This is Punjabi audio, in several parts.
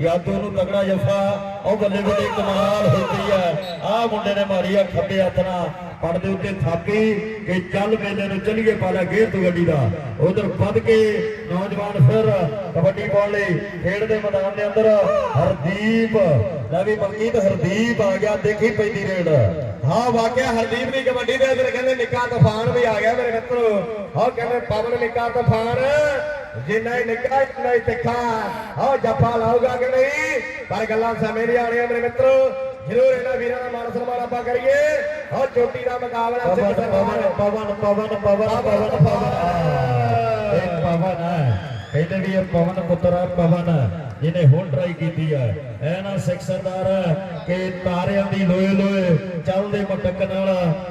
ਯਾਦੋ ਨੂੰ ਤਗੜਾ ਜਫਾ, ਉਹ ਬੱਲੇ ਬੱਲੇ ਕਮਾਲ ਹੋ ਹੈ। ਆਹ ਮੁੰਡੇ ਨੇ ਮਾਰੀ ਆ ਖੱਬੇ ਹੱਥ ਨਾਲ। ਪੜ ਦੇ ਉੱਤੇ ਥਾਪੀ ਕਿ ਚੱਲ ਮੇਲੇ ਨੂੰ ਚੱਲੀਏ ਪਾਲਾ ਗੇਰ ਤੋਂ ਗੱਡੀ ਦਾ। ਉਧਰ ਵੱਧ ਕੇ ਨੌਜਵਾਨ ਫਿਰ ਕਬੱਡੀ ਪਾਉਣ ਲਈ ਖੇਡ ਦੇ ਮੈਦਾਨ ਦੇ ਅੰਦਰ ਹਰਦੀਪ, ਲੈ ਮਲਕੀਤ ਹਰਦੀਪ ਆ ਗਿਆ, ਦੇਖੀ ਪੈਂਦੀ ਰੇਡ। ਹਾਂ, ਵਾਕਿਆ ਹਰਦੀਪ ਦੀ ਕਬੱਡੀ ਦੇ ਅੰਦਰ ਕਹਿੰਦੇ ਨਿੱਕਾ ਤੂਫਾਨ ਵੀ ਆ ਗਿਆ ਮੇਰੇ ਮਿੱਤਰੋ। ਹਾਂ ਕਹਿੰਦੇ ਪਵਨ ਨਿੱਕਾ ਤੂਫਾਨ। ਜਿੰਨਾ ਹੀ ਨਿੱਕਾ ਇੰਨਾ ਹੀ ਤਿੱਖਾ। ਹਾਂ ਜੱਫਾ ਲਾਊਗਾ ਕਿ ਨਹੀਂ? ਪਰ ਗੱਲਾਂ ਸਮੇਂ ਦੀਆਂ ਆਣੀਆਂ ਮੇਰੇ ਮਿੱਤਰੋ ਜ਼ਰੂਰ ਇਹਨਾਂ ਵੀਰਾਂ ਦਾ ਮਾਨ ਸਨਮਾਨ ਆਪਾਂ ਕਰੀਏ। ਹਾਂ ਚੋਟੀ ਦਾ ਮੁਕਾਬਲਾ ਪਵਨ ਸਿੰਘ ਪਵਨ ਪਵਨ ਪਵਨ ਪਵਨ ਪਵਨ ਪਵਨ ਇਹ ਪਵਨ ਹੈ। ਕਹਿੰਦੇ ਵੀ ਇਹ ਪਵਨ ਪੁੱਤਰ ਹੈ ਪਵਨ। ਜਿਹਨੇ ਹੁਣ ਟਰਾਈ ਕੀਤੀ ਹੈ ਐ ਨਾ ਸਿੱਖ ਸਰਦਾਰ ਕਿ ਤਾਰਿਆਂ ਦੀ ਲੋਏ ਲੋਏ ਚੱਲਦੇ ਮਟਕ ਨਾਲ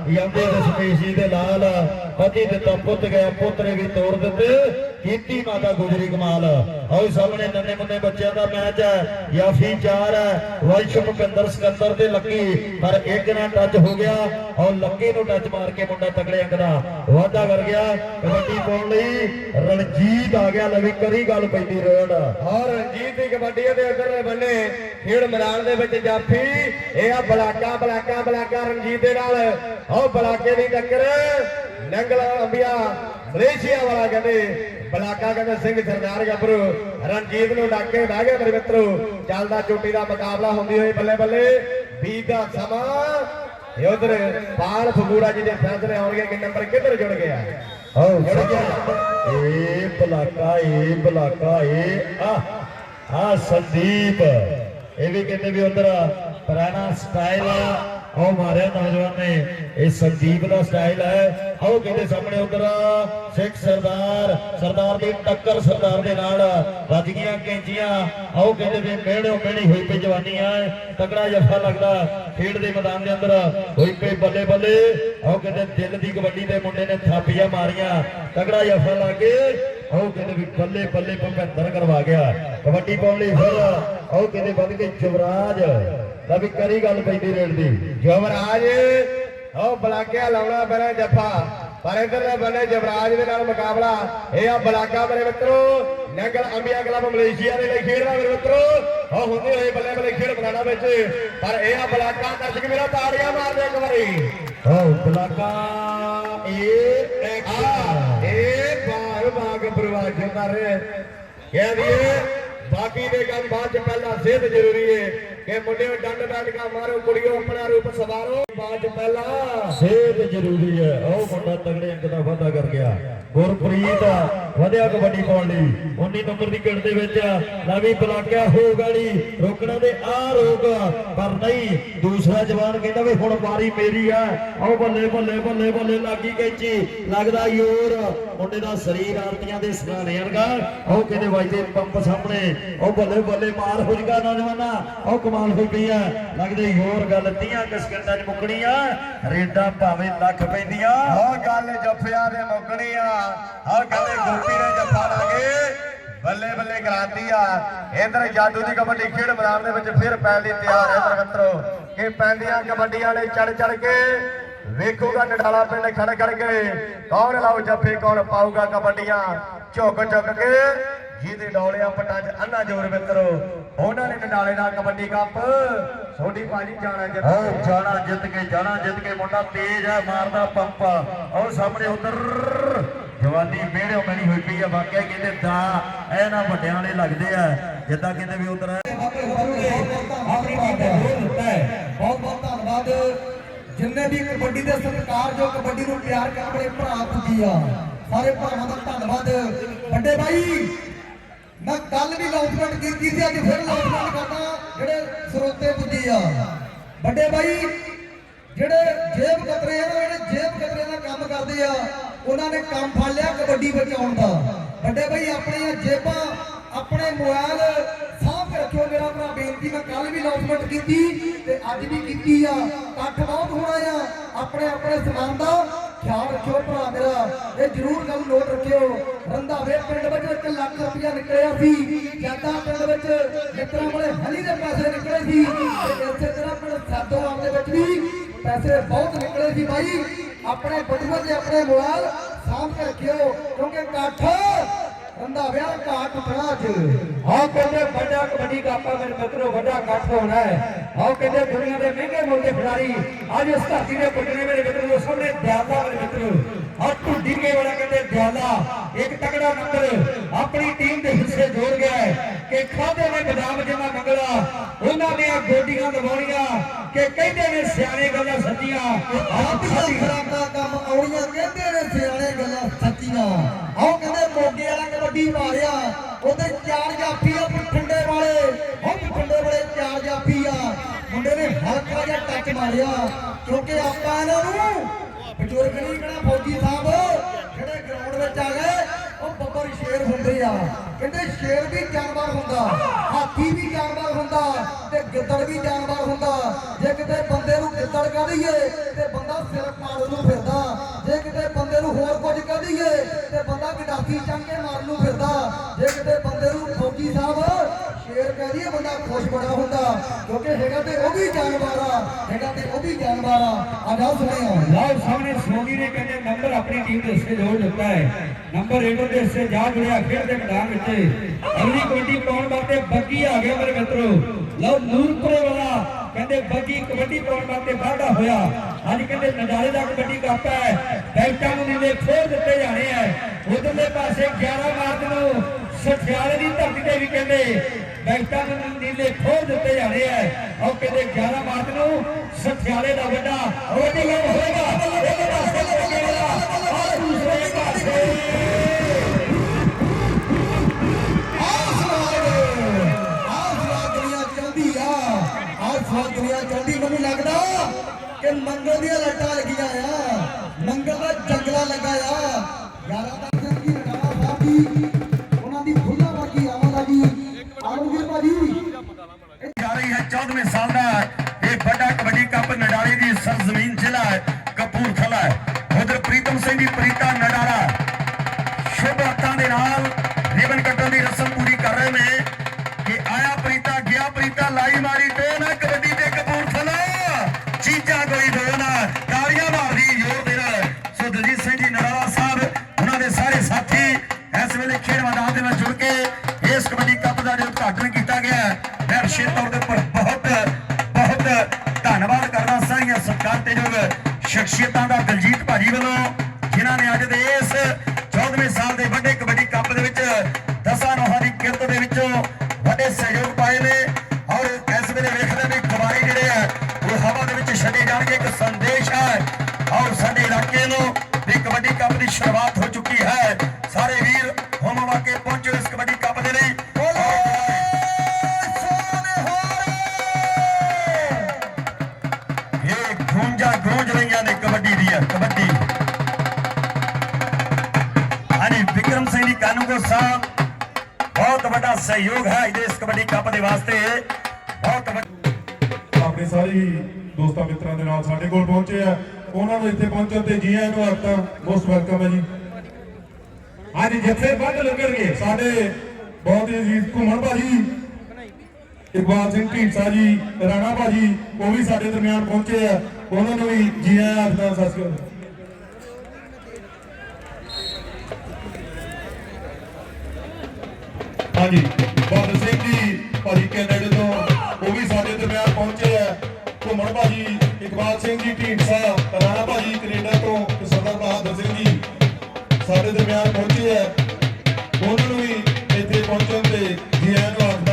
ਜਾਂਦੇ ਦਸ਼ਮੇਸ਼ੀ ਦੇ ਲਾਲ, ਪਤੀ ਦਿੱਤਾ ਪੁੱਤ ਗਿਆ ਪੁੱਤਰੇ ਵੀ ਤੋੜ ਦਿੱਤੇ, ਕੀਤੀ ਮਾਤਾ ਗੁਜਰੀ ਕਮਾਲ। ਆਓ ਸਾਹਮਣੇ ਨੰਨੇ ਮੁੰਨੇ ਬੱਚਿਆਂ ਦਾ ਮੈਚ ਹੈ ਯਾਫੀ 4 ਹੈ ਵੰਸ਼ ਭੁਪਿੰਦਰ ਸਿਕੰਦਰ ਤੇ ਲੱਕੀ, ਪਰ ਇੱਕ ਨਾਲ ਟੱਚ ਹੋ ਗਿਆ ਔਰ ਲੱਕੀ ਨੂੰ ਟੱਚ ਮਾਰ ਕੇ ਮੁੰਡਾ ਤਕੜੇ ਅੰਕ ਦਾ ਵਾਅਦਾ ਕਰ ਗਿਆ, ਕਬੱਡੀ ਪਾਉਣ ਲਈ ਰਣਜੀਤ ਆ ਗਿਆ, ਲਵੀ ਕਰੀ ਗੱਲ ਪੈਂਦੀ ਰੋਡ ਔਰ ਰਣਜੀਤ ਦੀ ਕਬੱਡੀ ਦੇ ਅੰਦਰਲੇ ਬੰਨੇ ਖੇਡ ਮੈਦਾਨ ਦੇ ਵਿੱਚ ਜਾਫੀ ਇਹ ਆ ਬਲਾਕਾ ਬਲਾਕਾ ਬਲਾਕਾ ਰਣਜੀਤ ਦੇ ਨਾਲ। ਉਹ ਬਲਾਕੇ ਦੀ ਟੱਕਰ। ਨੰਗਲਾ ਅੰਬੀਆ ਮਲੇਸ਼ੀਆ ਵਾਲਾ ਕਹਿੰਦੇ ਬਲਾਕਾ ਕਹਿੰਦੇ ਸਿੰਘ ਸਰਦਾਰ ਗੱਭਰੂ। ਰਣਜੀਤ ਨੂੰ ਡੱਕ ਕੇ ਬਹਿ ਗਿਆ ਮੇਰੇ ਮਿੱਤਰੋ। ਚੱਲਦਾ ਚੋਟੀ ਦਾ ਮੁਕਾਬਲਾ ਹੁੰਦੀ ਹੋਈ ਬੱਲੇ ਬੱਲੇ ਬੀਤ ਦਾ ਸਮਾਂ। ਇਹ ਉਧਰ ਪਾਲ ਫਗੂੜਾ ਜੀ ਦੇ ਫੈਸਲੇ ਆਉਣਗੇ ਕਿ ਨੰਬਰ ਕਿੱਧਰ ਜੁੜ ਗਿਆ? ਆਓ ਏ ਬਲਾਕਾ ਏ ਬਲਾਕਾ ਏ ਆ। ਆ ਸੰਦੀਪ। ਇਹ ਵੀ ਕਹਿੰਦੇ ਵੀ ਉਧਰ ਪੁਰਾਣਾ ਸਟਾਈਲ ਆ। ਉਹ ਮਾਰਿਆ ਨੌਜਵਾਨ ਨੇ ਇਹ ਸੰਦੀਪ ਦਾ ਸਟਾਈਲ ਹੈ ਆਓ ਕਹਿੰਦੇ ਸਾਹਮਣੇ ਉਧਰ, ਸਿੱਖ ਸਰਦਾਰ ਸਰਦਾਰ ਦੀ ਟੱਕਰ ਸਰਦਾਰ ਦੇ ਨਾਲ ਵੱਜ ਗਈਆਂ ਕੈਂਚੀਆਂ। ਆਓ ਕਹਿੰਦੇ ਵੀ ਮਿਹਣਿਓ ਮਿਹਣੀ ਹੋਈ ਪਈ ਜਵਾਨੀ ਆ ਤਕੜਾ ਜੱਫਾ ਲੱਗਦਾ ਖੇਡ ਦੇ ਮੈਦਾਨ ਦੇ ਅੰਦਰ। ਹੋਈ ਪਈ ਬੱਲੇ ਬੱਲੇ। ਆਓ ਕਹਿੰਦੇ ਦਿਲ ਦੀ ਕਬੱਡੀ ਦੇ ਮੁੰਡੇ ਨੇ ਥਾਪੀਆਂ ਮਾਰੀਆਂ, ਤਕੜਾ ਜੱਫਾ ਲਾ ਕੇ ਆਓ ਕਹਿੰਦੇ ਵੀ ਬੱਲੇ ਬੱਲੇ ਭੁਪਿੰਦਰ ਕਰਵਾ ਗਿਆ। ਕਬੱਡੀ ਪਾਉਣ ਲਈ ਫਿਰ ਆਓ ਕਹਿੰਦੇ ਵੱਧ ਕੇ ਜਵਰਾਜ ਦਾ ਵੀ ਕਰੀ ਗੱਲ ਪੈਂਦੀ ਰੇਡ ਦੀ। ਜਵਰਾਜ ਉਹ ਬਲਾਕਿਆ ਲਾਉਣਾ ਪੈਣਾ ਜੱਫਾ। ਪਰ ਇਧਰਲੇ ਬੰਨੇ ਜਵਰਾਜ ਦੇ ਨਾਲ ਮੁਕਾਬਲਾ ਇਹ ਆ ਬਲਾਕਾ ਮੇਰੇ ਮਿੱਤਰੋ ਨਗਰ ਅੰਬੀਆ ਕਲੱਬ ਮਲੇਸ਼ੀਆ ਦੇ ਲਈ ਖੇਡਦਾ ਮੇਰੇ ਮਿੱਤਰੋ। ਉਹ ਹੁੰਦੀ ਹੋਈ ਬੱਲੇ ਬੱਲੇ ਖੇਡ ਮੈਦਾਨਾਂ ਵਿੱਚ। ਪਰ ਇਹ ਆ ਬਲਾਕਾ ਦਰਸ਼ਕ ਮੇਰਾ ਤਾੜੀਆਂ ਮਾਰਦੇ ਇੱਕ ਵਾਰੀ। ਆਓ ਬਲਾਕਾ ਇਹ ਐਕਸ਼ਨ ਇਹ ਬਾਗ ਬਾਗ ਪ੍ਰਵਾਜ ਕਰ ਕਹਿ ਦਈਏ, ਬਾਕੀ ਦੇ ਕੰਮ ਬਾਅਦ ਚ ਪਹਿਲਾਂ ਸਿਹਤ ਜ਼ਰੂਰੀ ਹੈ ਕਿ ਮੁੰਡਿਓ ਡੰਡ ਡੰਡਕਾ ਮਾਰੋ, ਕੁੜੀਓ ਆਪਣਾ ਰੂਪ ਸਵਾਰੋ। ਬਾਅਦ ਚ ਪਹਿਲਾਂ ਜ਼ਰੂਰੀ ਹੈ। ਉਹ ਮੁੰਡਾ ਤਗੜੇ ਅੰਕ ਦਾ ਵਾਅਦਾ ਕਰ ਗਿਆ। ਗੁਰਪ੍ਰੀਤ, ਵਧਿਆ ਕਬੱਡੀ ਪਾਉਣ ਲਈ। 19 ਨੰਬਰ ਦੀ ਗਿਣ ਦੇ ਵਿੱਚ ਨਵੀਂ ਬਲਾਕਿਆ ਹੋ ਗਾਲੀ ਰੋਕਣਾ ਦੇ ਆ ਰੋਕ ਪਰ ਨਹੀਂ, ਦੂਸਰਾ ਜਵਾਨ ਕਹਿੰਦਾ ਵੀ ਹੁਣ ਵਾਰੀ ਮੇਰੀ ਆ। ਉਹ ਬੱਲੇ ਬੱਲੇ ਬੱਲੇ ਬੱਲੇ ਲੱਗੀ ਕੈਚੀ। ਲੱਗਦਾ ਯੋਰ। ਮੁੰਡੇ ਦਾ ਸਰੀਰ ਆਰਤੀਆਂ ਦੇ ਸਰਾਣੇ ਵਰਗਾ। ਉਹ ਕਹਿੰਦੇ ਵਾਜਦੇ ਪੰਪ ਸਾਹਮਣੇ। ਉਹ ਬੱਲੇ ਬੱਲੇ ਮਾਰ ਹੋ ਜਗਾ ਨੌਜਵਾਨਾ। ਉਹ ਕਮਾਲ ਹੋਈ ਪਈ ਆ ਲੱਗਦੇ ਯੋਰ ਗੱਲ 30 ਕਸਕੰਡਾਂ 'ਚ ਮੁੱਕਣੀ ਆ ਰੇਡਾਂ ਭਾਵੇਂ ਲੱਖ ਪੈਂਦੀਆਂ। ਆਹ ਗੱਲ ਜੱਫਿਆਂ ਦੇ ਮੁੱਕਣੀ ਆ ਆਹ ਕਹਿੰਦੇ ਗੋਪੀ ਨੇ ਜੱਫਾ ਲਾਗੇ। ਬੱਲੇ ਬੱਲੇ ਕਰਾਂਦੀ ਆ। ਇਧਰ ਜਾਦੂ ਦੀ ਕਬੱਡੀ ਖੇਡ ਮੈਦਾਨ ਦੇ ਵਿੱਚ ਫਿਰ ਪੈਣ ਲਈ ਤਿਆਰ ਹੈ ਇਧਰ ਕਿ ਪੈਂਦੀਆਂ ਕਬੱਡੀਆਂ ਨੇ ਚੜ ਚੜ ਕੇ ਵੇਖੂਗਾ ਨਡਾਲਾ ਪਿੰਡ ਖੜ ਖੜ ਕੇ। ਕੌਣ ਲਾਉ ਜੱਫੇ, ਕੌਣ ਪਾਊਗਾ ਕਬੱਡੀਆਂ। ਝੁਕ ਝੁਕ ਕੇ ਜਿਹਦੇ ਡੋਲਿਆਂ ਪੱਟਾਂ 'ਚ ਅੰਨਾ ਜੋਰ ਮਿੱਤਰੋ ਉਹਨਾਂ ਨੇ ਨਡਾਲੇ ਨਾਲ ਕਬੱਡੀ ਕੱਪ। ਛੋਟੀ ਭਾਜੀ ਜਾਣਾ ਜਿੱਤ ਉਹ ਜਾਣਾ ਜਿੱਤ ਕੇ ਜਾਣਾ ਜਿੱਤ ਕੇ ਮੁੰਡਾ ਤੇਜ਼ ਹੈ ਮਾਰਦਾ ਪੰਪ। ਉਹ ਸਾਹਮਣੇ ਉਧਰ। ਜਵਾਨੀ ਮਿਹੜਿਓ ਮੈਣੀ ਹੋਈ ਪਈ ਆ ਵਾਕਿਆ ਕਹਿੰਦੇ ਦਾ ਇਹਨਾਂ ਵੱਡਿਆਂ ਵਾਲੇ ਲੱਗਦੇ ਆ ਜਿੱਦਾਂ ਕਹਿੰਦੇ ਵੀ ਉਧਰ ਆਪਣੀ ਟੀਮ ਦਾ ਦਿੱਤਾ ਹੈ। ਬਹੁਤ ਬਹੁਤ ਧੰਨਵਾਦ। ਜਿੰਨੇ ਵੀ ਕਬੱਡੀ ਦੇ ਸਤਿਕਾਰ ਜੋ ਕਬੱਡੀ ਨੂੰ ਪਿਆਰ ਕਰਨ ਵਾਲੇ ਭਰਾ ਪੁੱਜੀ ਆ ਸਾਰੇ ਭਰਾਵਾਂ ਦਾ ਧੰਨਵਾਦ। ਵੱਡੇ ਭਾਈ ਮੈਂ ਕੱਲ ਵੀ ਅਨਾਉਂਸਮੈਂਟ ਕੀਤੀ ਸੀ, ਅੱਜ ਫਿਰ ਅਨਾਉਂਸਮੈਂਟ ਕਰਦਾ ਜਿਹੜੇ ਸਰੋਤੇ ਪੁੱਜੀ ਆ। ਵੱਡੇ ਭਾਈ ਜਿਹੜੇ ਜੇਬ ਕਤਰੇ ਆ ਜਿਹੜੇ ਜੇਬ ਕਤਰੇ ਦਾ ਕੰਮ ਕਰਦੇ ਆ, ਉਹਨਾਂ ਨੇ ਕੰਮ ਫੜ ਲਿਆ ਕਬੱਡੀ ਬਚਾਉਣ ਦਾ। ਵੱਡੇ ਭਾਈ ਆਪਣੀਆਂ ਜੇਬਾਂ, ਆਪਣੇ ਮੋਬਾਈਲ ਸਾਫ਼ ਰੱਖਿਓ। ਮੇਰਾ ਭਰਾ, ਬੇਨਤੀ, ਮੈਂ ਕੱਲ ਵੀ ਅਨਾਉਂਸਮੈਂਟ ਕੀਤੀ ਤੇ ਅੱਜ ਵੀ ਕੀਤੀ ਆ। ਇਕੱਠ ਬਹੁਤ ਹੋਣਾ ਆ ਆਪਣੇ ਆਪਣੇ ਸਮਾਨ ਦਾ। ਖਿਆਲ ਰੱਖਿਓ ਭਰਾ ਮੇਰਾ, ਇਹ ਜ਼ਰੂਰ ਗੱਲ ਨੋਟ ਰੱਖਿਓ। ਰੰਧਾਵੇ ਪਿੰਡ ਵਿੱਚ 1 ਲੱਖ ਰੁਪਇਆ ਨਿਕਲਿਆ ਸੀ। ਜਾਂਦਾ ਪਿੰਡ ਵਿੱਚ ਮਿੱਤਰਾਂ ਕੋਲੇ ਹਲੀ ਦੇ ਪੈਸੇ ਨਿਕਲੇ ਸੀ। ਤੇ ਇਸੇ ਤਰ੍ਹਾਂ ਪਿੰਡ ਸਾਦੋਵਾਲ ਦੇ ਵਿੱਚ ਵੀ ਪੈਸੇ ਬਹੁਤ ਨਿਕਲੇ ਸੀ ਬਾਈ। ਆਪਣੇ ਬਟੂਏ ਤੇ ਆਪਣੇ ਮੋਬਾਈਲ ਸਾਂਭ ਕੇ ਰੱਖਿਓ, ਕਿਉਂਕਿ ਇਕੱਠ ਰੰਦਾ ਵਿਆਹ ਘਾਟ ਟੁੱਟਣਾ ਅੱਜ। ਆਹ ਕਹਿੰਦੇ ਵੱਡਾ ਕਬੱਡੀ ਕਾਪਾ ਮੇਰੇ ਮਿੱਤਰੋ ਵੱਡਾ ਇਕੱਠ ਹੋਣਾ ਹੈ। ਆਹ ਕਹਿੰਦੇ ਦੁਨੀਆ ਦੇ ਮਹਿੰਗੇ ਮੁੱਲ ਦੇ ਖਿਡਾਰੀ ਅੱਜ ਇਸ ਧਰਤੀ ਦੇ ਪੁੱਟਣੇ ਮੇਰੇ ਮਿੱਤਰੋ ਸਾਹਮਣੇ ਦਿਆਲਾ ਮੇਰੇ ਮਿੱਤਰੋ ਆਹ ਢੁੱਡੀ ਕੇ ਵਾਲਾ ਕਹਿੰਦੇ ਦਿਆਲਾ ਇੱਕ ਤਗੜਾ ਨੰਬਰ ਆਪਣੀ ਟੀਮ ਦੇ ਹਿੱਸੇ ਜੋੜ ਗਿਆ ਹੈ। ਕਿ ਖਾਦੇ ਨੇ ਬਦਾਮ ਜਿੰਨਾ ਮੰਗਲਾ ਉਹਨਾਂ ਦੀਆਂ ਗੋਡੀਆਂ ਦਬਾਉਣੀਆਂ ਕਿ ਕਹਿੰਦੇ ਨੇ ਸਿਆਣੇ ਗੱਲਾਂ ਸੱਚੀਆਂ ਆਪਣੀਆਂ ਸਾਡੀ ਖਰਾਬਾਂ ਕੰਮ ਆਉਣੀਆਂ ਕਹਿੰਦੇ ਨੇ ਸਿਆਣੇ ਹਲਕਾ ਮਾਰਿਆ, ਕਿਉਂਕਿ ਆਪਾਂ ਇਹਨਾਂ ਨੂੰ ਬਜ਼ੁਰਗ ਨਹੀਂ ਕਹਣਾ ਫੌਜੀ ਸਾਹਿਬ, ਜਿਹੜੇ ਗਰਾਊਂਡ ਵਿੱਚ ਆ ਗਏ, ਉਹ ਬੱਬਰ ਸ਼ੇਰ ਹੁੰਦੇ ਆ। ਕਹਿੰਦੇ ਸ਼ੇਰ ਵੀ ਜਾਨਵਰ ਹੁੰਦਾ, ਹਾਥੀ ਵੀ ਜਾਨਵਰ ਹੁੰਦਾ, ਤੇ ਗਿੱਦੜ ਵੀ ਜਾਨਵਰ ਹੁੰਦਾ। ਜੇ ਕਿਤੇ ਬੰਦੇ ਨੂੰ ਗਿੱਦੜ ਕਹ ਦਈਏ, ਤੇ ਬੰਦਾ ਸਿਰ ਪਾੜ ਨੂੰ ਫਿਰਦਾ। ਜੇ ਕਿਤੇ ਬੰਦੇ ਨੂੰ ਹੋਰ ਕੁਝ ਕਹ ਦਈਏ, ਤੇ ਬੰਦਾ ਗਡਾਸੀ ਚੰਗ ਕੇ ਨੂੰ ਫਿਰਦਾ। ਜੇ ਕਿਤੇ ਬੰਦੇ ਨੂੰ ਫੌਜੀ ਸਾਹਿਬ ਸ਼ੇਰ ਕਹਿ ਬੰਦਾ ਖੁਸ਼ ਬੜਾ ਹੁੰਦਾ। ਕਿਉਂਕਿ ਹੈਗਾ ਤੇ ਉਹ ਵੀ ਜਾਨਵਰ ਆ, ਹੈਗਾ ਤੇ ਉਹ ਵੀ ਜਾਨਵਰ ਆ। ਆ ਜਾਓ ਸੁਣਿਓ। ਲਓ, ਸਾਹਮਣੇ ਸੋਨੀ ਨੇ ਕਹਿੰਦੇ, ਨੰਬਰ ਆਪਣੀ ਟੀਮ ਦੇ ਹਿੱਸੇ ਜੋੜ ਦਿੱਤਾ ਹੈ। ਨੰਬਰ ਰੇਡਰ ਦੇ ਹਿੱਸੇ ਜਾ ਜੁੜਿਆ ਖੇਡ ਦੇ ਮੈਦਾਨ ਵਿੱਚ। ਅਗਲੀ ਕਬੱਡੀ ਪਾਉਣ ਵਾਸਤੇ ਬੱਗੀ ਆ ਗਿਆ ਮੇਰੇ ਮਿੱਤਰੋ। ਲਓ, ਨੂਰਪੁਰੇ ਵਾਲਾ ਕਹਿੰਦੇ, ਬੱਗੀ ਕਬੱਡੀ ਪਾਉਣ ਵਾਸਤੇ ਵਾਧਾ ਹੋਇਆ। ਅੱਜ ਕਹਿੰਦੇ, ਨਜ਼ਾਰੇ ਦਾ ਕਬੱਡੀ ਕੱਪ ਹੈ। ਬੈਂਕਾਂ ਨੂੰ ਨੀਲੇ ਖੋਲ ਦਿੱਤੇ ਜਾਣੇ ਹੈ। ਉਧਰਲੇ ਪਾਸੇ 11 ਮਾਰਚ ਨੂੰ, ਸਠਿਆਲੇ ਦੀ ਧਰਤੀ ਤੇ ਵੀ ਕਹਿੰਦੇ ਬੈਂਕਾਂ ਨੂੰ ਨੀਲੇ ਖੋਲ ਦਿੱਤੇ ਜਾਣੇ ਹੈ ਉਹ ਕਹਿੰਦੇ 11 ਮਾਰਚ ਨੂੰ ਸਖਿਆਲੇ ਦਾ ਵੱਡਾ ਵੱਡੀ ਗੱਲ ਹੋਏਗਾ ਇੱਕ ਪਾਸੇ ਬੱਗੇ ਔਰ ਦੂਸਰੇ ਪਾਸੇ। ਆਹ ਦੁਨੀਆ ਚਾਹੁੰਦੀ ਆ। ਆਹ ਚਾਹੁੰਦੀ। ਮੈਨੂੰ ਲੱਗਦਾ ਕਿ ਮੰਗਲ ਦੀਆਂ ਲੱਟਾਂ ਲੱਗੀਆਂ ਆ। ਮੰਗਲ ਦਾ ਜੰਗਲਾ ਲੱਗਾ ਆ। ਯਾਰਾਂ ਹੈ 14ਵੇਂ ਸਾਲ ਦਾ ਇਹ ਵੱਡਾ ਕਬੱਡੀ ਕੱਪ ਨਡਾਲੇ ਦੀ ਸਰਜ਼ਮੀਨ ਜ਼ਿਲ੍ਹਾ ਕਪੂਰਥਲਾ ਉਧਰ ਪ੍ਰੀਤਮ ਸਿੰਘ ਦੀ ਪ੍ਰੀਤਾ ਨਡਾਲਾ। ਸ਼ੁਭ ਹੱਥਾਂ ਦੇ ਨਾਲ ਰਿਬਨ ਕੱਟਣ ਦੀ ਰਸਮ ਪੂਰੀ ਕਰ ਰਹੇ ਨੇ ਕਿ ਆਇਆ ਪ੍ਰੀਤਾ, ਗਿਆ ਪ੍ਰੀਤਾ, ਲਾਈ ਮਾਰੀ ਟੋਨ ਹੈ ਕਬੱਡੀ ਤੇ ਕਪੂਰਥਲਾ। ਚੀਜ਼ਾਂ ਕੋਈ ਦੋ ਨਾ ਤਾਲੀਆਂ ਮਾਰਦੀ ਜ਼ੋਰ ਦੇ ਨਾਲ ਸੋ ਦਲਜੀਤ ਸਿੰਘ ਜੀ, ਨਡਾਲਾ ਸਾਹਿਬ, ਉਹਨਾਂ ਦੇ ਸਾਰੇ ਸਾਥੀ ਇਸ ਵੇਲੇ ਖੇਡ ਮੈਦਾਨ ਦੇ ਵਿੱਚ ਜੁੜ ਕੇ ਇਸ ਕਬੱਡੀ ਕੱਪ ਦਾ ਉਦਘਾਟਨ ਕੀਤਾ ਗਿਆ ਮੈਂ ਵਿਸ਼ੇਸ਼ ਤੌਰ ਦੇ ਉੱਪਰ ਬਹੁਤ ਬਹੁਤ ਧੰਨਵਾਦ ਕਰਦਾ ਸਾਰੀਆਂ ਸਤਿਕਾਰਯੋਗ ਸ਼ਖਸੀਅਤਾਂ ਦਾ ਦਲਜੀਤ ਭਾਜੀ ਵੱਲੋਂ, ਜਿਨ੍ਹਾਂ ਨੇ ਅੱਜ ਦੇ ਇਸ 14ਵੇਂ ਸਾਲ ਦੇ ਵੱਡੇ ਕਬੱਡੀ ਕੱਪ ਦੇ ਵਿੱਚ ਸਹਿਯੋਗ ਹੈ ਇਸ ਕਬੱਡੀ ਕੱਪ ਦੇ ਵਾਸਤੇ। ਬਹੁਤ ਆਪਣੇ ਸਾਰੇ ਦੋਸਤਾਂ ਮਿੱਤਰਾਂ ਦੇ ਨਾਲ ਸਾਡੇ ਕੋਲ ਪਹੁੰਚੇ ਆ। ਉਹਨਾਂ ਨੂੰ ਇੱਥੇ ਪਹੁੰਚਣ ਤੇ ਜੀ ਆਇਆਂ ਨੂੰ ਆਖਦਾ ਮੋਸਟ ਵੈਲਕਮ ਹੈ ਜੀ। ਅੱਜ ਜਿੱਥੇ ਵੱਧ ਲੱਗਣਗੇ ਸਾਡੇ ਬਹੁਤ ਹੀ ਅਜ਼ੀਜ਼ ਘੁੰਮਣ ਭਾਜੀ, ਇਕਬਾਲ ਸਿੰਘ ਢੀਂਡਸਾ ਜੀ, ਰਾਣਾ ਭਾਜੀ, ਉਹ ਵੀ ਸਾਡੇ ਦਰਮਿਆਨ ਪਹੁੰਚੇ ਆ। ਉਹਨਾਂ ਨੂੰ ਵੀ ਜੀ ਆਇਆਂ ਆਖਦਾ ਸਤਿ ਸ਼੍ਰੀ ਅਕਾਲ। ਹਾਂਜੀ। ਬਾਦਲ ਸਿੰਘ ਜੀ, ਭਾਜੀ ਕੈਨੇਡਾ ਤੋਂ, ਉਹ ਵੀ ਸਾਡੇ ਦਰਮਿਆਨ ਪਹੁੰਚੇ ਆ। ਘੁੰਮਣ ਭਾਜੀ, ਇਕਬਾਲ ਸਿੰਘ ਜੀ ਢੀਂਡਸਾ, ਰਾਣਾ ਭਾਜੀ ਕੈਨੇਡਾ ਤੋਂ ਤੇ ਸਰਦਾਰ ਬਹਾਦਰ ਸਿੰਘ ਜੀ ਸਾਡੇ ਦਰਮਿਆਨ ਪਹੁੰਚੇ ਆ। ਉਹਨਾਂ ਨੂੰ ਵੀ ਇੱਥੇ ਪਹੁੰਚਣ ਤੇ ਜੀ ਆਇਆਂ ਨੂੰ ਆਖਦਾ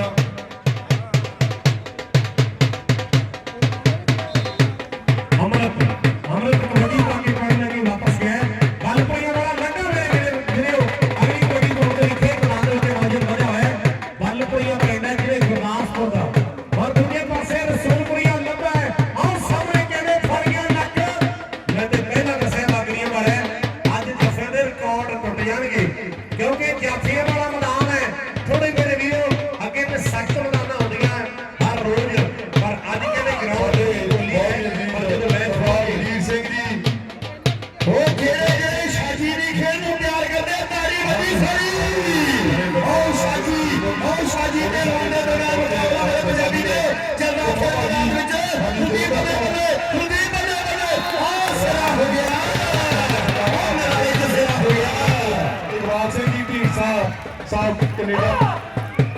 ਕੈਨੇਡਾ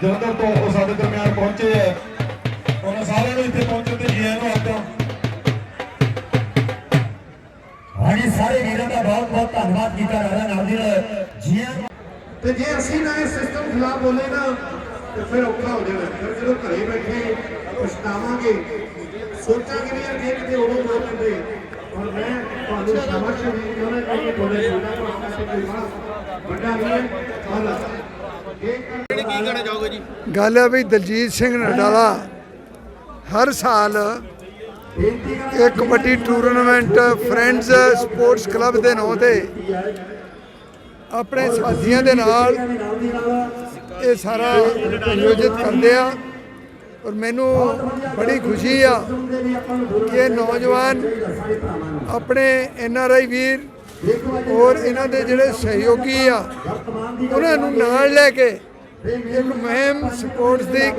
ਜਲੰਧਰ ਤੋਂ ਉਹ ਸਾਡੇ ਦਰਮਿਆਨ ਪਹੁੰਚੇ ਹੈ। ਉਹਨਾਂ ਸਾਰਿਆਂ ਨੂੰ ਇੱਥੇ ਪਹੁੰਚਣ ਤੇ ਜੀ ਆਇਆਂ ਨੂੰ ਆਖਾਂ ਹਾਂਜੀ ਸਾਰੇ ਵੀਰਾਂ ਦਾ ਬਹੁਤ ਬਹੁਤ ਧੰਨਵਾਦ ਕੀਤਾ ਜਾ ਰਿਹਾ ਨਾਲ। ਦੀ ਨਾਲ ਜੀਆਂ ਤੇ ਜੇ ਅਸੀਂ ਨਾ ਇਸ ਸਿਸਟਮ ਖਿਲਾਫ ਬੋਲੇ ਨਾ ਤੇ ਫਿਰ ਔਖਾ ਹੋ ਜਾਣਾ। ਫਿਰ ਜਦੋਂ ਘਰੇ ਬੈਠੇ ਪਛਤਾਵਾਂਗੇ ਸੋਚਾਂਗੇ ਵੀ ਯਾਰ ਜੇ ਕਿਤੇ ਉਦੋਂ ਬੋਲ ਲੈਂਦੇ ਔਰ ਮੈਂ ਤੁਹਾਨੂੰ ਸ਼ਾਬਾਸ਼ ਵੀ ਉਹਨਾਂ ਨੇ ਬੋਲੇ ਛੋਟਾ ਭਾਣਾ ਤੇ ਕੋਈ ਵੱਡਾ ਨਹੀਂ ਹੈ ਹਾਲਾ ਇਹ ਗੱਲ ਹੈ ਵੀ ਦਲਜੀਤ ਸਿੰਘ ਨਡਾਲਾ ਹਰ ਸਾਲ ਇੱਕ kabaddi tournament friends sports club ਦੇ ਨਾਂ ਤੇ ਆਪਣੇ ਸਾਥੀਆਂ ਦੇ ਨਾਲ ਇਹ ਸਾਰਾ ਆਯੋਜਿਤ ਕਰਦੇ ਆ ਔਰ ਮੈਨੂੰ ਬੜੀ ਖੁਸ਼ੀ ਆ ਕਿ ਇਹ ਨੌਜਵਾਨ ਆਪਣੇ ਐਨ ਆਰ ਆਈ ਵੀਰ ਔਰ ਇਹਨਾਂ ਦੇ ਜਿਹੜੇ ਸਹਿਯੋਗੀ ਆ ਉਹਨਾਂ ਨੂੰ ਨਾਲ ਲੈ ਕੇ ਇੱਕ ਮੁਹਿੰਮ ਸਪੋਰਟਸ ਦੀ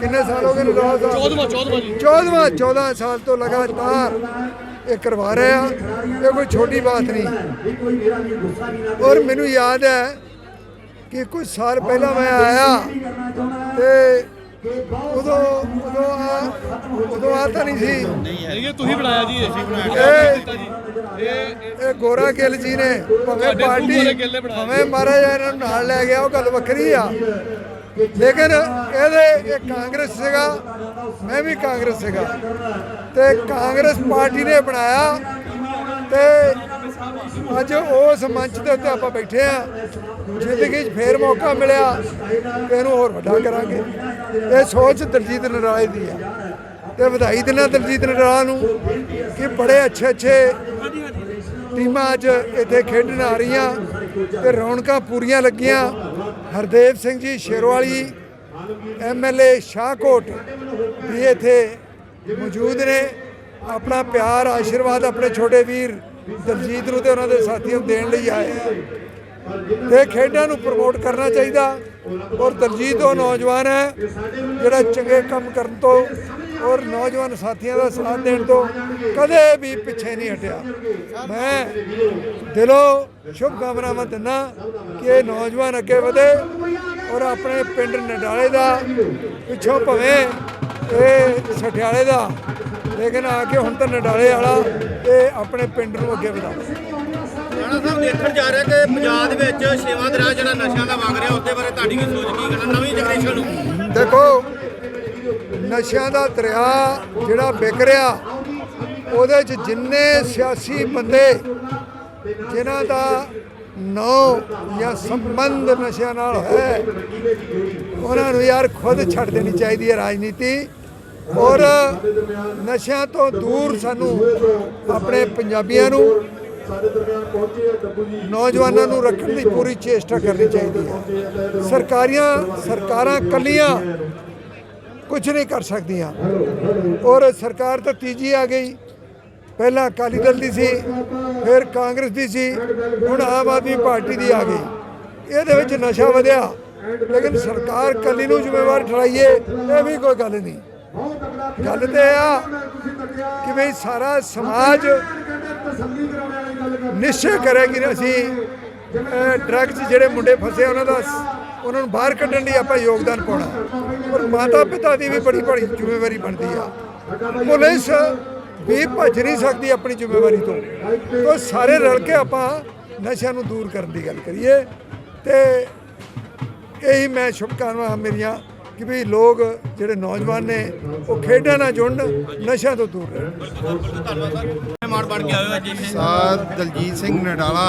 ਕਿੰਨੇ ਸਾਲ ਹੋ ਗਏ ਨਰਾਜ ਸਾਹਿਬ 14ਵਾਂ 14ਵਾਂ ਜੀ। 14ਵਾਂ 14 ਸਾਲ ਤੋਂ ਲਗਾਤਾਰ ਇਹ ਕਰਵਾ ਰਹੇ। ਆ ਇਹ ਕੋਈ ਛੋਟੀ ਬਾਤ ਨਹੀਂ। ਔਰ ਮੈਨੂੰ ਯਾਦ ਹੈ ਕਿ ਕੁਝ ਸਾਲ ਪਹਿਲਾਂ ਮੈਂ ਆਇਆ ਤੇ ਉਦੋਂ ਉਦੋਂ ਆ ਉਦੋਂ ਆ ਤਾਂ ਨਹੀਂ ਸੀ। ਇਹ ਤੁਸੀਂ ਬਣਾਇਆ ਜੀ ਅਸੀਂ ਬਣਾਇਆ। ਇਹ ਇਹ ਗੋਰਾ ਗਿੱਲ ਜੀ ਨੇ ਭਾਵੇਂ ਪਾਰਟੀ ਭਾਵੇਂ ਮਹਾਰਾਜ ਇਹਨਾਂ ਨੂੰ ਨਾਲ ਲੈ ਗਿਆ ਉਹ ਗੱਲ ਵੱਖਰੀ ਆ। ਲੇਕਿਨ ਇਹਦੇ ਇਹ ਕਾਂਗਰਸ ਸੀਗਾ ਮੈਂ ਵੀ ਕਾਂਗਰਸ ਸੀਗਾ। ਤੇ ਕਾਂਗਰਸ ਪਾਰਟੀ ਨੇ ਬਣਾਇਆ। ਤੇ ਅੱਜ ਉਸ ਮੰਚ ਦੇ ਉੱਤੇ ਆਪਾਂ ਬੈਠੇ ਆ ਜ਼ਿੰਦਗੀ 'ਚ ਫੇਰ ਮੌਕਾ ਮਿਲਿਆ। ਤੇ ਇਹਨੂੰ ਹੋਰ ਵੱਡਾ ਕਰਾਂਗੇ। ਇਹ ਸੋਚ ਦਲਜੀਤ ਨਰਾਜ ਦੀ ਆ ਤੇ ਵਧਾਈ ਦਿੰਦਾ ਦਲਜੀਤ ਨਰਾਲਾ ਨੂੰ ਕਿ ਬੜੇ ਅੱਛੇ ਅੱਛੇ ਟੀਮਾਂ ਅੱਜ ਇੱਥੇ ਖੇਡਣ ਆ ਰਹੀਆਂ। ਤੇ ਰੌਣਕਾਂ ਪੂਰੀਆਂ ਲੱਗੀਆਂ। ਹਰਦੇਵ ਸਿੰਘ ਜੀ ਸ਼ੇਰਵਾਲੀ ਐਮਐਲਏ ਸ਼ਾਹਕੋਟ ਵੀ ਇੱਥੇ ਮੌਜੂਦ ਨੇ। ਆਪਣਾ ਪਿਆਰ, ਆਸ਼ੀਰਵਾਦ ਆਪਣੇ ਛੋਟੇ ਵੀਰ ਦਲਜੀਤ ਨੂੰ ਤੇ ਉਹਨਾਂ ਦੇ ਸਾਥੀਆਂ ਨੂੰ ਦੇਣ ਲਈ ਆਏ ਆ। ਤੇ ਖੇਡਾਂ ਨੂੰ ਪ੍ਰਮੋਟ ਕਰਨਾ ਚਾਹੀਦਾ। ਔਰ ਦਲਜੀਤ ਉਹ ਨੌਜਵਾਨ ਹੈ, ਜਿਹੜਾ ਚੰਗੇ ਕੰਮ ਕਰਨ ਤੋਂ ਔਰ ਨੌਜਵਾਨ ਸਾਥੀਆਂ ਦਾ ਸਾਥ ਦੇਣ ਤੋਂ ਕਦੇ ਵੀ ਪਿੱਛੇ ਨਹੀਂ ਹਟਿਆ। ਮੈਂ ਦਿਲੋਂ ਸ਼ੁਭ ਕਾਮਨਾਵਾਂ ਦਿੰਦਾ ਕਿ ਇਹ ਨੌਜਵਾਨ ਅੱਗੇ ਵਧੇ ਔਰ ਆਪਣੇ ਪਿੰਡ ਨਡਾਲੇ ਦਾ, ਪਿੱਛੋਂ ਭਵੇਂ ਇਹ ਸਠਿਆਲੇ ਦਾ ਲੇਕਿਨ ਆ ਕੇ ਹੁਣ ਤਾਂ ਨਡਾਲੇ ਵਾਲਾ ਇਹ ਆਪਣੇ ਪਿੰਡ ਨੂੰ ਅੱਗੇ ਵਧਾਵੇ ਰਾਣਾ ਸਾਹਿਬ ਦੇਖਣ ਜਾ ਰਿਹਾ ਕਿ ਪੰਜਾਬ ਦੇ ਵਿੱਚ ਸੇਵਾ ਦਾ ਰਾਹ ਜਿਹੜਾ ਨਸ਼ਿਆਂ ਦਾ ਵਗ ਰਿਹਾ ਉਹਦੇ ਬਾਰੇ ਤੁਹਾਡੀ ਕੀ ਸੋਚ ਕੀ ਕਹਿਣਾ ਨਵੀਂ ਜਨਰੇਸ਼ਨ ਨੂੰ? ਦੇਖੋ ਨਸ਼ਿਆਂ ਦਾ ਦਰਿਆ ਜਿਹੜਾ ਵਿਕ ਰਿਹਾ ਉਹਦੇ 'ਚ ਜਿੰਨੇ ਸਿਆਸੀ ਬੰਦੇ ਜਿਨ੍ਹਾਂ ਦਾ ਨੌ ਜਾਂ ਸੰਬੰਧ ਨਸ਼ਿਆਂ ਨਾਲ ਹੈ ਉਹਨਾਂ ਨੂੰ ਯਾਰ ਖੁਦ ਛੱਡ ਦੇਣੀ ਚਾਹੀਦੀ ਹੈ ਰਾਜਨੀਤੀ। ਔਰ ਨਸ਼ਿਆਂ ਤੋਂ ਦੂਰ ਸਾਨੂੰ ਆਪਣੇ ਪੰਜਾਬੀਆਂ ਨੂੰ ਸਾਡੇ ਦਰਮਿਆਨ ਪਹੁੰਚੇ ਹੈ ਡੱਬੂ ਜੀ ਨੌਜਵਾਨਾਂ ਨੂੰ ਰੱਖਣ ਦੀ ਪੂਰੀ ਚੇਸ਼ਟਾ ਕਰਨੀ ਚਾਹੀਦੀ ਹੈ। ਸਰਕਾਰੀਆਂ, ਸਰਕਾਰਾਂ ਕੱਲੀਆਂ ਕੁਝ ਨਹੀਂ ਕਰ ਸਕਦੀਆਂ। ਔਰ ਸਰਕਾਰ ਤਾਂ ਤੀਜੀ ਆ ਗਈ। ਪਹਿਲਾਂ ਅਕਾਲੀ ਦਲ ਦੀ ਸੀ, ਫਿਰ ਕਾਂਗਰਸ ਦੀ ਸੀ, ਹੁਣ ਆਮ ਆਦਮੀ ਪਾਰਟੀ ਦੀ ਆ ਗਈ। ਇਹਦੇ ਵਿੱਚ ਨਸ਼ਾ ਵਧਿਆ, ਲੇਕਿਨ ਸਰਕਾਰ ਕੱਲੀ ਨੂੰ ਜ਼ਿੰਮੇਵਾਰ ਠਹਿਰਾਈਏ, ਇਹ ਵੀ ਕੋਈ ਗੱਲ ਨਹੀਂ। ਗੱਲ ਤੇ ਇਹ ਆ ਕਿ ਵੀ ਸਾਰਾ ਸਮਾਜ ਨਿਸ਼ਚੈ ਕਰੇ ਕਿ ਅਸੀਂ ਡਰੱਗਸ ਜਿਹੜੇ ਮੁੰਡੇ ਫਸੇ ਉਹਨਾਂ ਦਾ ਉਹਨਾਂ ਨੂੰ ਬਾਹਰ ਕੱਢਣ ਲਈ ਆਪਾਂ ਯੋਗਦਾਨ ਪਾਉਣਾ। ਪਰ ਮਾਤਾ ਪਿਤਾ ਦੀ ਵੀ ਬੜੀ ਬੜੀ ਜ਼ਿੰਮੇਵਾਰੀ ਬਣਦੀ ਆ। ਪੁਲਿਸ ਵੀ ਭੱਜ ਨਹੀਂ ਸਕਦੀ ਆਪਣੀ ਜ਼ਿੰਮੇਵਾਰੀ ਤੋਂ। ਤੋਂ ਸਾਰੇ ਰਲ ਕੇ ਆਪਾਂ ਨਸ਼ਿਆਂ ਨੂੰ ਦੂਰ ਕਰਨ ਦੀ ਗੱਲ ਕਰੀਏ। ਤੇ ਇਹੀ ਮੈਂ ਸ਼ੁਭਕਾਮਨਾਵਾਂ ਮੇਰੀਆਂ ਕਿ ਵੀ ਲੋਕ ਜਿਹੜੇ ਨੌਜਵਾਨ ਨੇ ਉਹ ਖੇਡਾਂ ਨਾਲ ਜੁੜਨ ਨਸ਼ਿਆਂ ਤੋਂ ਦੂਰ ਰਹਿਣ। ਸਾਰ ਦਲਜੀਤ ਸਿੰਘ ਨਡਾਲਾ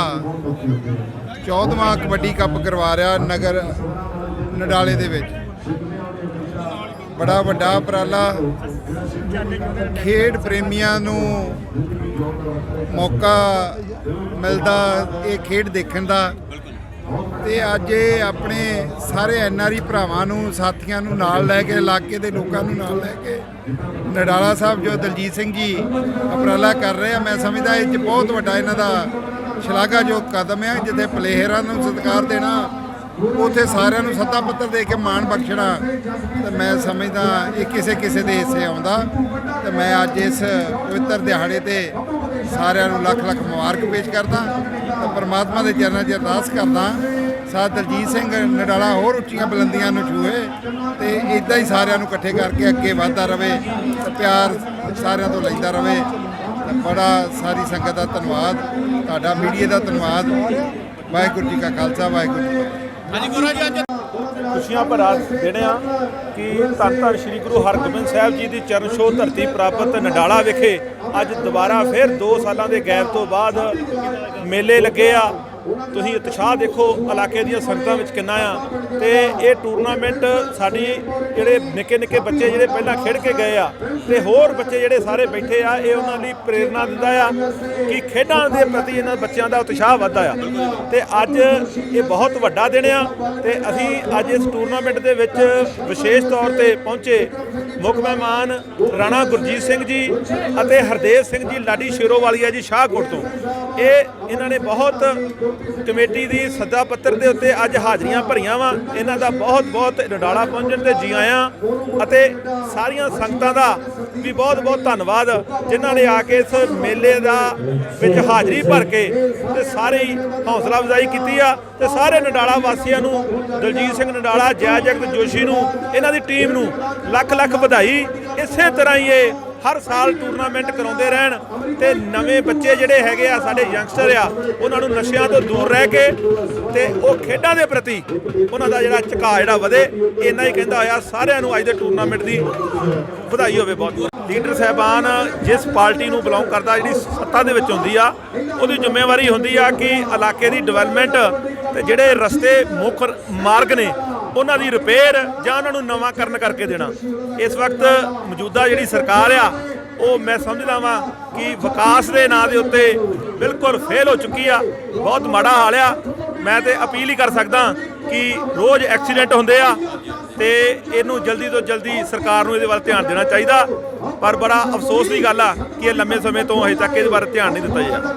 14ਵਾਂ ਕਬੱਡੀ ਕੱਪ ਕਰਵਾ ਰਿਹਾ ਨਗਰ ਨਡਾਲੇ ਦੇ ਵਿੱਚ। ਬੜਾ ਵੱਡਾ ਉਪਰਾਲਾ। ਖੇਡ ਪ੍ਰੇਮੀਆਂ ਨੂੰ ਮੌਕਾ ਮਿਲਦਾ ਇਹ ਖੇਡ ਦੇਖਣ ਦਾ। ਤੇ ਅੱਜ ਇਹ ਆਪਣੇ ਸਾਰੇ ਐਨਆਰਈ ਭਰਾਵਾਂ ਨੂੰ, ਸਾਥੀਆਂ ਨੂੰ ਨਾਲ ਲੈ ਕੇ, ਇਲਾਕੇ ਦੇ ਲੋਕਾਂ ਨੂੰ ਨਾਲ ਲੈ ਕੇ, ਨਡਾਲਾ ਸਾਹਿਬ ਜੋ ਦਲਜੀਤ ਸਿੰਘ ਜੀ ਉਪਰਾਲਾ ਕਰ ਰਹੇ ਆ, ਮੈਂ ਸਮਝਦਾ ਇਹ 'ਚ ਬਹੁਤ ਵੱਡਾ ਇਹਨਾਂ ਦਾ ਸ਼ਲਾਘਾਯੋਗ ਕਦਮ ਹੈ ਜਿੱਥੇ ਪਲੇਅਰਾਂ ਨੂੰ ਸਤਿਕਾਰ ਦੇਣਾ, ਉਥੇ ਸਾਰਿਆਂ ਨੂੰ ਸੱਤਾ ਪੱਤਰ ਦੇ ਕੇ ਮਾਣ ਬਖਸ਼ਣਾ, ਤੇ ਮੈਂ ਸਮਝਦਾ ਇਹ ਕਿਸੇ ਕਿਸੇ ਦੇ ਹਿੱਸੇ ਆਉਂਦਾ, ਤੇ ਮੈਂ ਅੱਜ ਇਸ ਪਵਿੱਤਰ ਦਿਹਾੜੇ ਤੇ ਸਾਰਿਆਂ ਨੂੰ ਲੱਖ ਲੱਖ ਮੁਬਾਰਕ ਪੇਸ਼ ਕਰਦਾ ਤੇ ਪ੍ਰਮਾਤਮਾ ਦੇ ਚਰਨਾਂ 'ਚ ਅਰਦਾਸ ਕਰਦਾ। ਸਾਥ ਦਲਜੀਤ ਸਿੰਘ ਨਡਾਲਾ ਹੋਰ ਉੱਚੀਆਂ ਬੁਲੰਦੀਆਂ ਨੂੰ ਛੂਏ ਤੇ ਇਦਾਂ ਹੀ ਸਾਰਿਆਂ ਨੂੰ ਇਕੱਠੇ ਕਰਕੇ ਅੱਗੇ ਵਧਦਾ ਰਵੇ ਤੇ ਪਿਆਰ ਸਾਰਿਆਂ ਤੋਂ ਲੈਂਦਾ ਰਵੇ। ਬੜਾ ਸਾਰੀ ਸੰਗਤ ਦਾ ਧੰਨਵਾਦ, ਤੁਹਾਡਾ ਮੀਡੀਆ ਦਾ ਧੰਨਵਾਦ। ਵਾਹਿਗੁਰੂ ਜੀ ਕਾ ਖਾਲਸਾ, ਵਾਹਿਗੁਰੂ ਜੀ ਕੀ ਫਤਿਹ। ਹਾਂਜੀ ਗੁਰੂ ਜੀ, ਅੱਜ ਖੁਸ਼ੀਆਂ ਭਰਾ ਦਿਨ ਆ ਕਿ ਧੰਨ ਧੰਨ ਸ੍ਰੀ ਗੁਰੂ ਹਰਗੋਬਿੰਦ ਸਾਹਿਬ ਜੀ ਦੀ ਚਰਨ ਛੋਹ ਧਰਤੀ ਪ੍ਰਾਪਤ ਨਡਾਲਾ ਵਿਖੇ ਅੱਜ ਦੁਬਾਰਾ ਫਿਰ 2 ਸਾਲਾਂ ਦੇ ਗੈਪ ਤੋਂ ਬਾਅਦ ਮੇਲੇ ਲੱਗੇ ਆ। ਤੁਸੀਂ ਉਤਸ਼ਾਹ ਦੇਖੋ ਇਲਾਕੇ ਦੀਆਂ ਸੰਗਤਾਂ ਵਿੱਚ ਕਿੰਨਾ ਆ ਤੇ ਇਹ ਟੂਰਨਾਮੈਂਟ ਸਾਡੀ ਜਿਹੜੇ ਨਿੱਕੇ ਨਿੱਕੇ ਬੱਚੇ ਜਿਹੜੇ ਪਹਿਲਾਂ ਖੇਡ ਕੇ ਗਏ ਆ ਤੇ ਹੋਰ ਬੱਚੇ ਜਿਹੜੇ ਸਾਰੇ ਬੈਠੇ ਆ, ਇਹ ਉਹਨਾਂ ਲਈ ਪ੍ਰੇਰਣਾ ਦਿੰਦਾ ਆ ਕਿ ਖੇਡਾਂ ਦੇ ਪ੍ਰਤੀ ਇਹਨਾਂ ਬੱਚਿਆਂ ਦਾ ਉਤਸ਼ਾਹ ਵੱਧਦਾ ਆ। ਤੇ ਅੱਜ ਇਹ ਬਹੁਤ ਵੱਡਾ ਦਿਨ ਆ ਤੇ ਅਸੀਂ ਅੱਜ ਇਸ ਟੂਰਨਾਮੈਂਟ ਦੇ ਵਿੱਚ ਵਿਸ਼ੇਸ਼ ਤੌਰ ਤੇ ਪਹੁੰਚੇ ਮੁੱਖ ਮਹਿਮਾਨ ਰਾਣਾ ਗੁਰਜੀਤ ਸਿੰਘ ਜੀ ਅਤੇ ਹਰਦੇਵ ਸਿੰਘ ਜੀ ਲਾਡੀ ਸ਼ੇਰੋਵਾਲੀਆ ਜੀ ਸ਼ਾਹਕੋਟ ਤੋਂ। ਇਹ ਇਹਨਾਂ ਨੇ ਬਹੁਤ ਕਮੇਟੀ ਦੀ ਸੱਦਾ ਪੱਤਰ ਦੇ ਉੱਤੇ ਅੱਜ ਹਾਜ਼ਰੀਆਂ ਭਰੀਆਂ ਵਾ। ਇਹਨਾਂ ਦਾ ਬਹੁਤ ਬਹੁਤ ਨਡਾਲਾ ਪਹੁੰਚਣ ਤੇ ਜੀ ਆਇਆਂ ਅਤੇ ਸਾਰੀਆਂ ਸੰਗਤਾਂ ਦਾ ਵੀ ਬਹੁਤ ਬਹੁਤ ਧੰਨਵਾਦ, ਜਿਨ੍ਹਾਂ ਨੇ ਆ ਕੇ ਇਸ ਮੇਲੇ ਦਾ ਵਿੱਚ ਹਾਜ਼ਰੀ ਭਰ ਕੇ ਤੇ ਸਾਰੇ ਹੌਸਲਾ ਅਫਜ਼ਾਈ ਕੀਤੀ ਆ ਤੇ ਸਾਰੇ ਨਡਾਲਾ ਵਾਸੀਆਂ ਨੂੰ, ਦਲਜੀਤ ਸਿੰਘ ਨਡਾਲਾ, ਜੈ ਜਗਤ ਜੋਸ਼ੀ ਨੂੰ, ਇਹਨਾਂ ਦੀ ਟੀਮ ਨੂੰ ਲੱਖ ਲੱਖ ਵਧਾਈ। ਇਸੇ ਤਰ੍ਹਾਂ ਹੀ ਇਹ ਹਰ ਸਾਲ ਟੂਰਨਾਮੈਂਟ ਕਰਾਉਂਦੇ ਰਹਿਣ ਤੇ ਨਵੇਂ ਬੱਚੇ ਜਿਹੜੇ ਹੈਗੇ ਆ, ਸਾਡੇ ਯੰਗਸਟਰ ਆ, ਉਹਨਾਂ ਨੂੰ ਨਸ਼ਿਆਂ ਤੋਂ ਦੂਰ ਰਹਿ ਕੇ ਤੇ ਉਹ ਖੇਡਾਂ ਦੇ ਪ੍ਰਤੀ ਉਹਨਾਂ ਦਾ ਜਿਹੜਾ ਝੁਕਾਅ ਜਿਹੜਾ ਵਧੇ, ਇੰਨਾ ਹੀ ਕਹਿੰਦਾ ਹੋਇਆ, ਸਾਰਿਆਂ ਨੂੰ ਅੱਜ ਦੇ ਟੂਰਨਾਮੈਂਟ ਦੀ ਵਧਾਈ ਹੋਵੇ ਬਹੁਤ। ਲੀਡਰ ਸਾਹਿਬਾਨ ਜਿਸ ਪਾਰਟੀ ਨੂੰ ਬਿਲੋਂਗ ਕਰਦਾ, ਜਿਹੜੀ ਸੱਤਾ ਦੇ ਵਿੱਚ ਹੁੰਦੀ ਆ, ਉਹਦੀ ਜ਼ਿੰਮੇਵਾਰੀ ਹੁੰਦੀ ਆ ਕਿ ਇਲਾਕੇ ਦੀ ਡਿਵੈਲਪਮੈਂਟ ਤੇ ਜਿਹੜੇ ਰਸਤੇ ਮੁੱਖ ਮਾਰਗ ਨੇ ਉਹਨਾਂ ਦੀ ਰਿਪੇਅਰ ਜਾਂ ਉਹਨਾਂ ਨੂੰ ਨਵਾਂ ਕਰਨ ਕਰਕੇ ਦੇਣਾ। ਇਸ ਵਕਤ ਮੌਜੂਦਾ ਜਿਹੜੀ ਸਰਕਾਰ ਆ, ਉਹ ਮੈਂ ਸਮਝਦਾ ਵਾਂ ਕਿ ਵਿਕਾਸ ਦੇ ਨਾਂ ਦੇ ਉੱਤੇ ਬਿਲਕੁਲ ਫੇਲ ਹੋ ਚੁੱਕੀ ਆ। ਬਹੁਤ ਮਾੜਾ ਹਾਲ ਆ। ਮੈਂ ਤੇ ਅਪੀਲ ਹੀ ਕਰ ਸਕਦਾ ਕਿ ਰੋਜ਼ ਐਕਸੀਡੈਂਟ ਹੁੰਦੇ ਆ ਤੇ ਇਹਨੂੰ ਜਲਦੀ ਤੋਂ ਜਲਦੀ ਸਰਕਾਰ ਨੂੰ ਇਹਦੇ ਵੱਲ ਧਿਆਨ ਦੇਣਾ ਚਾਹੀਦਾ। ਪਰ ਬੜਾ ਅਫਸੋਸ ਦੀ ਗੱਲ ਆ ਕਿ ਇਹ ਲੰਮੇ ਸਮੇਂ ਤੋਂ ਅਜੇ ਤੱਕ ਇਹਦੇ ਬਾਰੇ ਧਿਆਨ ਨਹੀਂ ਦਿੱਤਾ ਜਾ ਰਿਹਾ